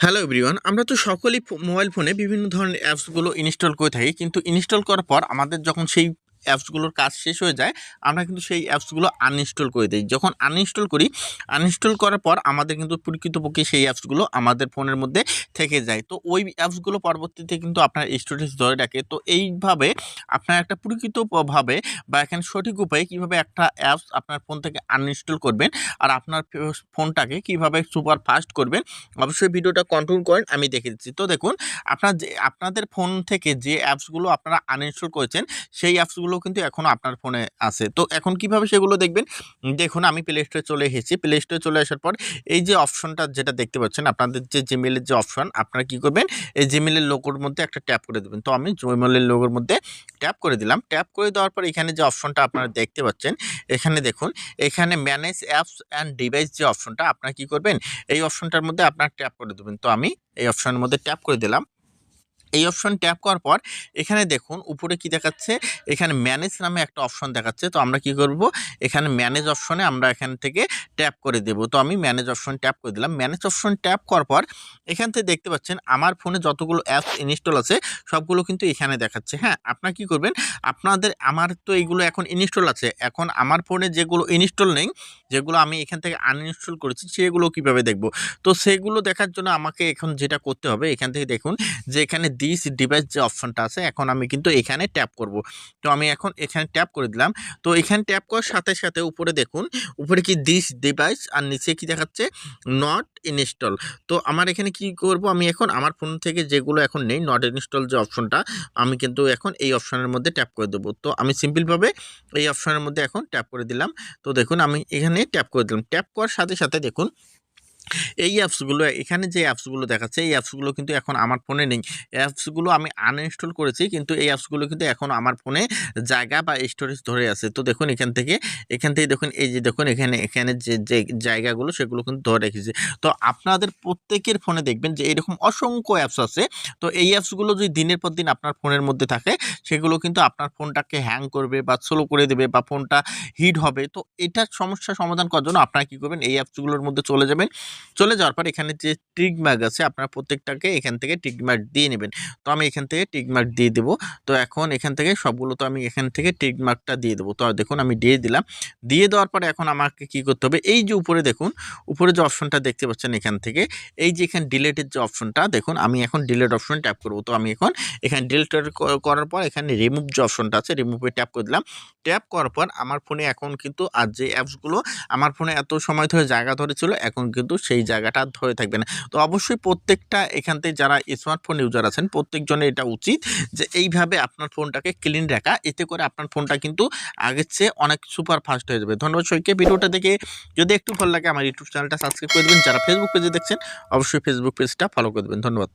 Hello everyone আমরা তো সকলেই মোবাইল ফোনে বিভিন্ন ধরনের অ্যাপসগুলো ইনস্টল করে থাকি, কিন্তু ইনস্টল করার পর আমাদের যখন সেই অ্যাপসগুলোর কাজ শেষ হয়ে যায়, আমরা কিন্তু সেই অ্যাপসগুলো আনইনস্টল করে দিই। যখন আনইনস্টল করি আনইনস্টল করার পর আমাদের কিন্তু প্রকৃতপক্ষে সেই অ্যাপসগুলো আমাদের ফোনের মধ্যে থেকে যায়। তো ওই অ্যাপসগুলো পরবর্তীতে কিন্তু আপনার স্টোরেজ ধরে রাখে। তো এইভাবে আপনার একটা প্রকৃতভাবে বা এখানে সঠিক উপায়ে কীভাবে একটা অ্যাপস আপনার ফোন থেকে আনইনস্টল করবেন আর আপনার ফোনটাকে কীভাবে সুপার ফাস্ট করবেন, অবশ্যই ভিডিওটা কন্ট্রোল করেন, আমি দেখে দিচ্ছি। তো দেখুন, আপনার যে, আপনাদের ফোন থেকে যে অ্যাপসগুলো আপনারা আনইনস্টল করেছেন, সেই অ্যাপসগুলো কিন্তু এখনও আপনার ফোনে আছে। তো এখন কীভাবে সেগুলো দেখবেন? দেখুন, আমি প্লে স্টোরে চলে এসেছি। প্লে স্টোরে চলে আসার পর এই যে অপশনটা যেটা দেখতে পাচ্ছেন, আপনাদের যে জিমেলের যে অপশন আপনারা কি করবেন? এই জিমেলের লোগোর মধ্যে একটা ট্যাপ করে দেবেন। তো আমি জিমেলের লোগোর মধ্যে ট্যাপ করে দিলাম। ট্যাপ করে দেওয়ার পর এখানে যে অপশনটা আপনারা দেখতে পাচ্ছেন, এখানে দেখুন, এখানে ম্যানেজ অ্যাপস অ্যান্ড ডিভাইস যে অপশনটা আপনারা কি করবেন? এই অপশনটার মধ্যে আপনার ট্যাপ করে দেবেন। তো আমি এই অপশনের মধ্যে ট্যাপ করে দিলাম। এই অপশন ট্যাপ করার পর এখানে দেখুন উপরে কি দেখাচ্ছে? এখানে ম্যানেজ নামে একটা অপশন দেখাচ্ছে। তো আমরা কি করব? এখানে ম্যানেজ অপশনে আমরা এখান থেকে ট্যাপ করে দেব। তো আমি ম্যানেজ অপশন ট্যাপ করে দিলাম। ম্যানেজ অপশন ট্যাপ করার পর এখান থেকে দেখতে পাচ্ছেন আমার ফোনে যতগুলো অ্যাপস ইনস্টল আছে, সবগুলো কিন্তু এখানে দেখাচ্ছে। হ্যাঁ আপনারা কি করবেন? আপনাদের আমার তো এইগুলো এখন ইনস্টল আছে। এখন আমার ফোনে যেগুলো ইনস্টল নেই, যেগুলো আমি এখান থেকে আনইনস্টল করেছি, সেগুলো কীভাবে দেখব? তো সেগুলো দেখার জন্য আমাকে এখন যেটা করতে হবে, এখান থেকে দেখুন যে এখানে দিস ডিভাইস যে অপশনটা আছে, এখন আমি কিন্তু এখানে ট্যাপ করব। তো আমি এখন এখানে ট্যাপ করে দিলাম। তো এখানে ট্যাপ করার সাথে সাথে উপরে দেখুন, উপরে কি দিস ডিভাইস আর নিচে কি দেখাচ্ছে নট ইনস্টল তো আমার এখানে কি করব, আমি এখন আমার ফোন থেকে যেগুলো এখন নেই নট ইনস্টল যে অপশনটা আমি কিন্তু এখন এই অপশনের মধ্যে ট্যাপ করে দেবো। তো আমি সিম্পলভাবে এই অপশনের মধ্যে এখন ট্যাপ করে দিলাম। তো দেখুন, আমি এখানে ট্যাপ করে দিলাম। ট্যাপ করার সাথে সাথে দেখুন এই অ্যাপসগুলো এখানে যে অ্যাপসগুলো দেখাচ্ছে, এই অ্যাপসগুলো কিন্তু এখন আমার ফোনে নেই। অ্যাপসগুলো আমি আনইনস্টল করেছি, কিন্তু এই অ্যাপসগুলো কিন্তু এখন আমার ফোনে জায়গা বা স্টোরেজ ধরে আছে। তো দেখুন এখান থেকে এখান থেকে দেখুন, এই যে দেখুন এখানে এখানে যে যে জায়গাগুলো, সেগুলো কিন্তু ধরে রেখেছে। তো আপনাদের প্রত্যেকের ফোনে দেখবেন যে এরকম অসংখ্য অ্যাপস আছে। তো এই অ্যাপসগুলো যদি দিনের পর দিন আপনার ফোনের মধ্যে থাকে, সেগুলো কিন্তু আপনার ফোনটাকে হ্যাং করবে বা স্লো করে দেবে বা ফোনটা হিট হবে। তো এটার সমস্যা সমাধান করার জন্য আপনারা কী করবেন? এই অ্যাপসগুলোর মধ্যে চলে যাবেন। চলে যাওয়ার পর এখানে যে টিক মার্ক আছে, আপনারা প্রত্যেকটাকে এখান থেকে টিক মার্ক দিয়ে নেবেন। তো আমি এখান থেকে টিক মার্ক দিয়ে দেবো। তো এখন এখান থেকে সবগুলো তো আমি এখান থেকে টিক মার্কটা দিয়ে দেবো। তো দেখুন আমি দিয়ে দিলাম। দিয়ে দেওয়ার পরে এখন আমাকে কি করতে হবে? এই যে উপরে দেখুন, উপরে যে অপশনটা দেখতে পাচ্ছেন এখান থেকে, এই যে এখানে ডিলেটের যে অপশনটা দেখুন আমি এখন ডিলেট অপশন ট্যাপ করব। তো আমি এখন এখানে ডিলেট করার পর এখানে রিমুভ যে অপশনটা আছে রিমুভে ট্যাপ করে দিলাম। ট্যাপ করার পর আমার ফোনে এখন কিন্তু আর যে অ্যাপসগুলো আমার ফোনে এত সময় ধরে জায়গা ধরেছিল, এখন কিন্তু সেই জায়গাটা ধরে থাকবে না তো অবশ্যই প্রত্যেকটা এখান থেকে যারা স্মার্টফোন ইউজার আছেন, প্রত্যেকজনের এটা উচিত যে এইভাবে আপনার ফোনটাকে ক্লিন রাখা। এতে করে আপনার ফোনটা কিন্তু আগের চেয়ে অনেক সুপার ফাস্ট হয়ে যাবে। ধন্যবাদ সবাইকে। ভিডিওটা দেখে যদি একটু ভালো লাগে, আমার ইউটিউব চ্যানেলটা সাবস্ক্রাইব করে দেবেন। যারা ফেসবুক পেজে দেখছেন, অবশ্যই ফেসবুক পেজটা ফলো করে দেবেন। ধন্যবাদ।